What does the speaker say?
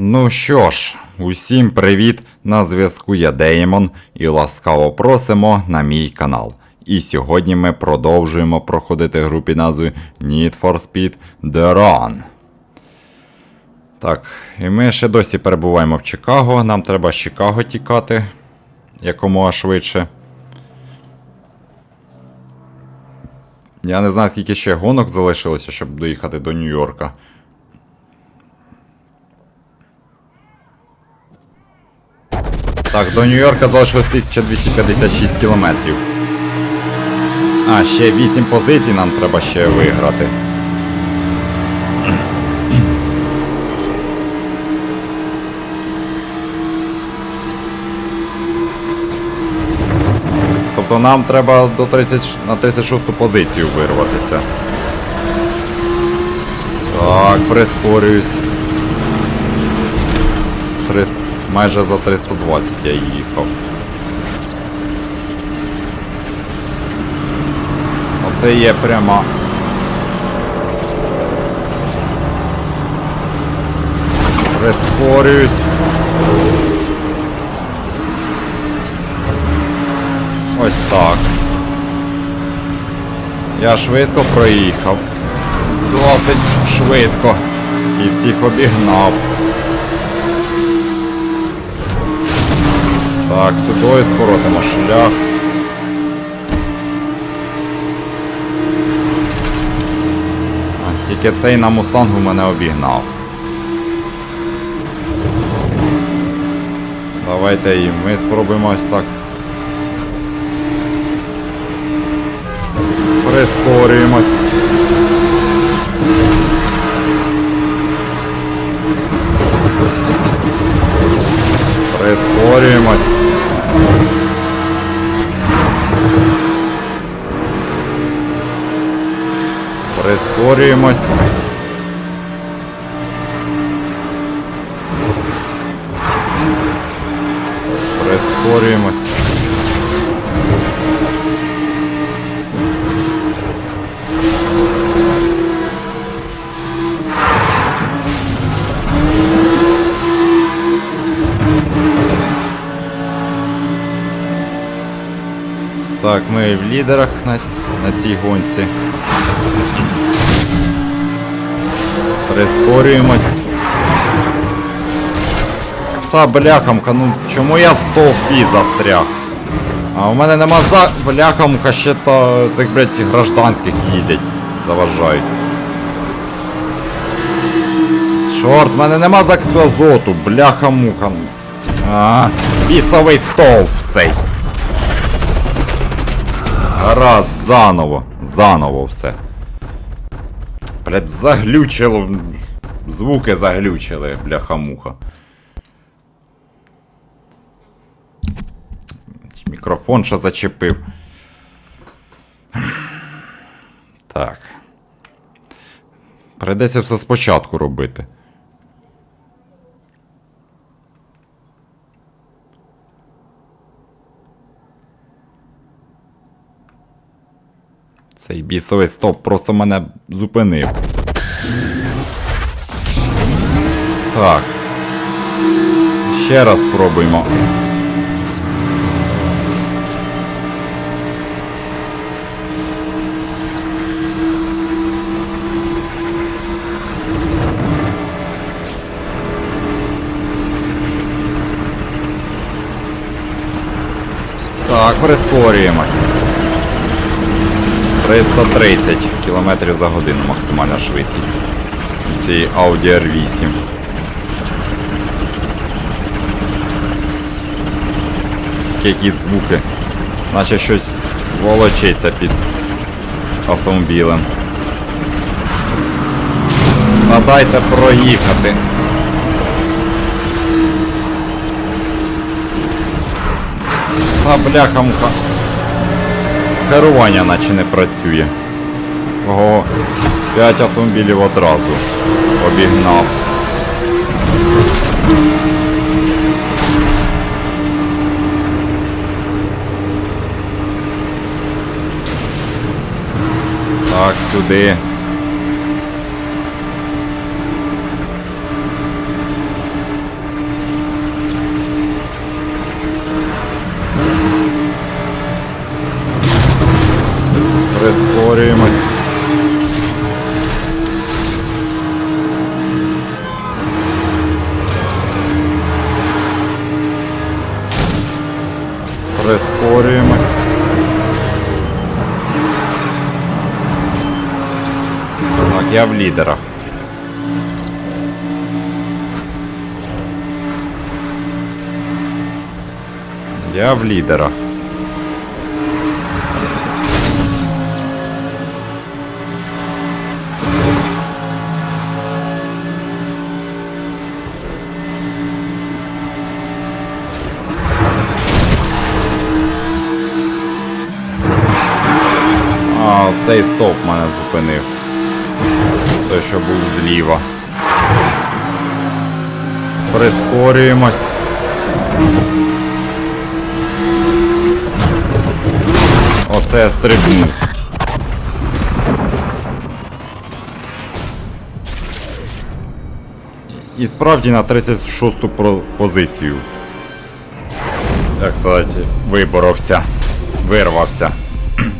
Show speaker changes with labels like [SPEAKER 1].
[SPEAKER 1] Ну що ж, усім привіт! На зв'язку я Деймон і ласкаво просимо на мій канал. І сьогодні ми продовжуємо проходити гру під назвою Need for Speed The Run. Так, і ми ще досі перебуваємо в Чикаго. Нам треба з Чикаго тікати якомога швидше. Я не знаю, скільки ще гонок залишилося, щоб доїхати до Нью-Йорка. Так, до Нью-Йорка залишилось 1256 кілометрів. А, ще 8 позицій нам треба ще виграти. Тобто нам треба до 30, на 36 позицію вирватися. Так, прискорююсь. 300, майже за 320 я їхав. Оце є прямо. Прискорююсь. Ось так. Я швидко проїхав. Досить швидко. І всіх обігнав. Так, сюди скоротимо шлях. Тільки цей на мустангу мене обігнав. Давайте і ми спробуємо ось так. Прискорюємось. Прискорюємось. Прискорюємось. Так, ми в лідерах на, на цій гонці. Прискорюємось. Та бляхамка, ну чому я в стовпі застряг? А у мене нема за бляхамка ще то цих, блядь, гражданських їздять. Заважають. Чорт, в мене нема закису азоту, бляха-муха. А, бісовий стовп цей. Гаразд, заново, заново все. Блять, заглючило. Звуки заглючили, бляха-муха. Мікрофон ще зачепив. Так. Прийдеться все спочатку робити. Цей бісовий стоп просто мене зупинив. Так. Ще раз спробуємо. Так, прискорюємось. 330 км за годину максимальна швидкість. Цієї Audi R8. Якісь звуки. Наче щось волочиться під автомобілем. Та дайте проїхати. Та бляха-муха. Керування наче не працює. Ого, 5 автомобілів одразу обігнав. Так, сюди. Прискорюємось. Прискорюємось. Так, я в лідерах. Я в лідерах. Цей стовп мене зупинив. Той, що був зліва. Прискорюємось. Оце я стрибнув. І справді на 36-ту позицію. Як сказати, виборовся. Вирвався.